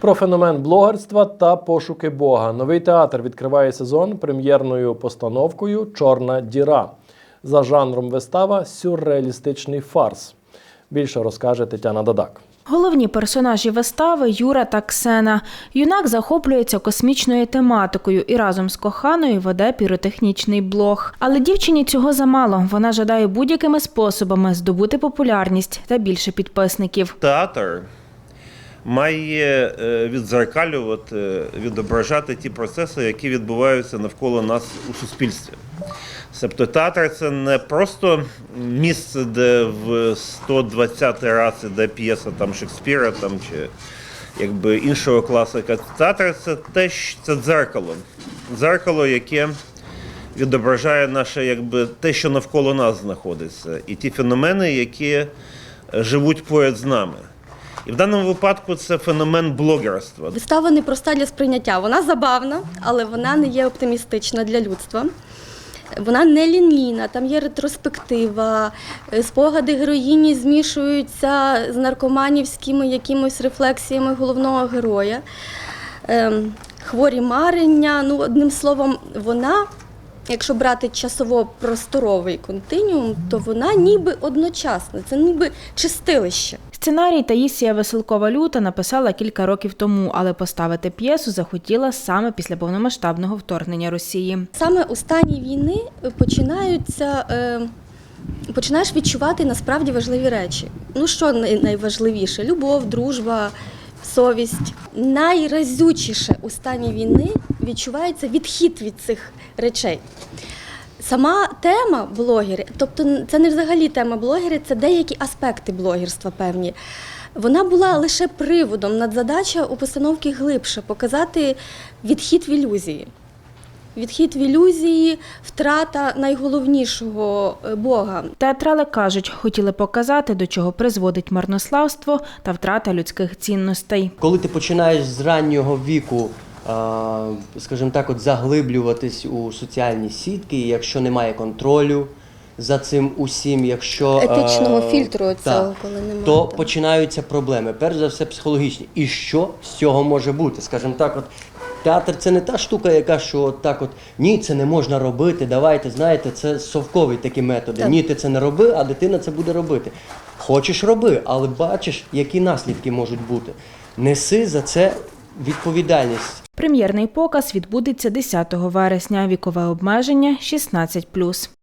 Про феномен блогерства та пошуки Бога. Новий театр відкриває сезон прем'єрною постановкою Чорна діра. За жанром вистава сюрреалістичний фарс. Більше розкаже Тетяна Дадак. Головні персонажі вистави Юра та Ксена. Юнак захоплюється космічною тематикою і разом з коханою веде піротехнічний блог. Але дівчині цього замало. Вона жадає будь-якими способами здобути популярність та більше підписників. Театр має е, відзеркалювати, відображати ті процеси, які відбуваються навколо нас у суспільстві. Тобто театр це не просто місце, де в 120 раз іде п'єса там Шекспіра там, чи якби іншого класика. Театр це теж це дзеркало. Дзеркало, яке відображає наше, якби те, що навколо нас знаходиться, і ті феномени, які е, живуть поряд з нами. І в даному випадку це феномен блогерства. Вистава непроста для сприйняття. Вона забавна, але вона не є оптимістична для людства. Вона не лінійна, там є ретроспектива, е, спогади героїні змішуються з наркоманівськими якимось рефлексіями головного героя. Ем, Хворі марення. Ну, одним словом, вона, якщо брати часово-просторовий континіум, то вона ніби одночасна, це ніби чистилище. Сценарій Таїсія Веселкова-Люта написала кілька років тому, але поставити п'єсу захотіла саме після повномасштабного вторгнення Росії. Саме у стані війни починаються. Е, починаєш відчувати насправді важливі речі. Ну що най- найважливіше? Любов, дружба, совість. Найразючіше у стані війни відчувається відхід від цих речей. Сама тема блогери, тобто це не взагалі тема блогери, це деякі аспекти блогерства певні. Вона була лише приводом, надзадача у постановки глибше показати відхід в ілюзії. Відхід в ілюзії, втрата найголовнішого е, Бога. Театрали кажуть, хотіли показати, до чого призводить марнославство та втрата людських цінностей. Коли ти починаєш з раннього віку, скажімо так, от заглиблюватись у соціальні сітки, якщо немає контролю за цим усім, якщо Етичного а, фільтру цього, коли немає. то так. починаються проблеми. Перш за все, психологічні. І що з цього може бути? Скажімо так, от театр це не та штука, яка що от так, от ні, це не можна робити. Давайте, знаєте, це совкові такі методи. Так. Ні, ти це не роби, а дитина це буде робити. Хочеш роби, але бачиш, які наслідки можуть бути. Неси за це відповідальність. Прем'єрний показ відбудеться 10 вересня. Вікове обмеження 16+.